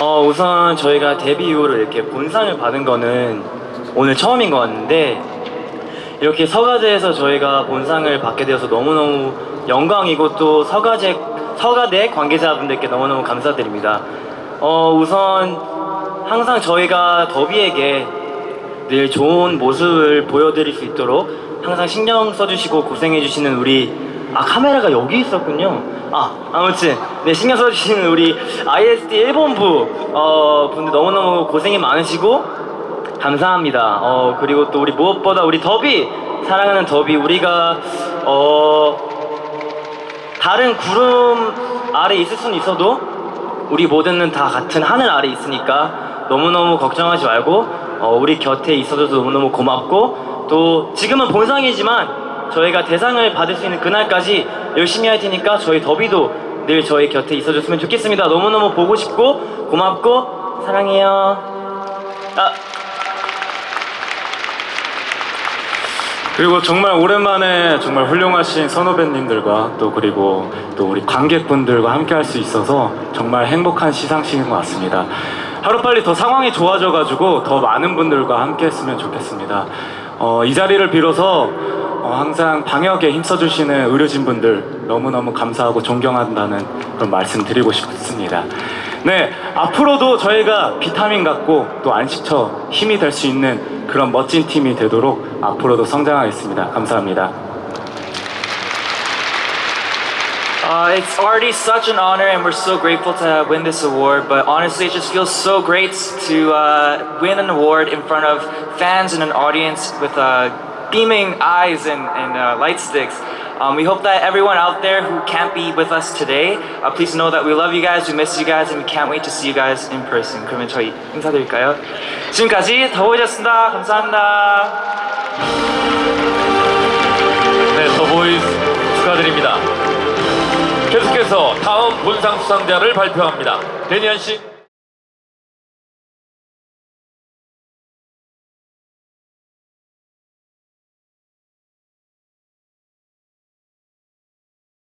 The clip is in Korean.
어, 우선 저희가 데뷔 이후로 이렇게 본상을 받은 거는 오늘 처음인 것 같은데 이렇게 서가제에서 저희가 본상을 받게 되어서 너무너무 영광이고 또 서가제 서가대 관계자분들께 너무너무 감사드립니다. 어, 우선 항상 저희가 더비에게 늘 좋은 모습을 보여드릴 수 있도록 항상 신경 써주시고 고생해주시는 우리 아 카메라가 여기 있었군요. 아 아무튼 네 신경 써주시는 우리 ISD 일본부 어, 분들 너무너무 고생이 많으시고 감사합니다. 어 그리고 또 우리 무엇보다 우리 더비 사랑하는 더비 우리가 어 다른 구름 아래 있을 수는 있어도 우리 모두는 다 같은 하늘 아래 있으니까 너무너무 걱정하지 말고 어, 우리 곁에 있어줘서 너무너무 고맙고 또 지금은 본상이지만 저희가 대상을 받을 수 있는 그날까지 열심히 할 테니까 저희 더비도 늘 저희 곁에 있어줬으면 좋겠습니다. 너무너무 보고 싶고 고맙고 사랑해요. 아, 그리고 정말 오랜만에 정말 훌륭하신 선후배님들과 또 그리고 또 우리 관객분들과 함께 할 수 있어서 정말 행복한 시상식인 것 같습니다. 하루빨리 더 상황이 좋아져가지고 더 많은 분들과 함께 했으면 좋겠습니다. 어, 이 자리를 빌어서 어, 항상 방역에 힘써주시는 의료진 분들 너무너무 감사하고 존경한다는 그런 말씀 드리고 싶습니다. 네, 앞으로도 저희가 비타민 같고 또 안식처 힘이 될 수 있는 그런 멋진 팀이 되도록 앞으로도 성장하겠습니다. 감사합니다. Uh, it's already such an honor, and we're so grateful to win this award. But honestly, it just feels so great to uh, win an award in front of fans and an audience with uh, beaming eyes and, and uh, light sticks. Um, we hope that everyone out there who can't be with us today, uh, please know that we love you guys, we miss you guys, and we can't wait to see you guys in person. 그러면 저희 인사드릴까요? 지금까지 더보이셨습니다. 감사합니다. 네, 더보이스 축하드립니다. 계속해서 다음 본상 수상자를 발표합니다. 데니안 씨.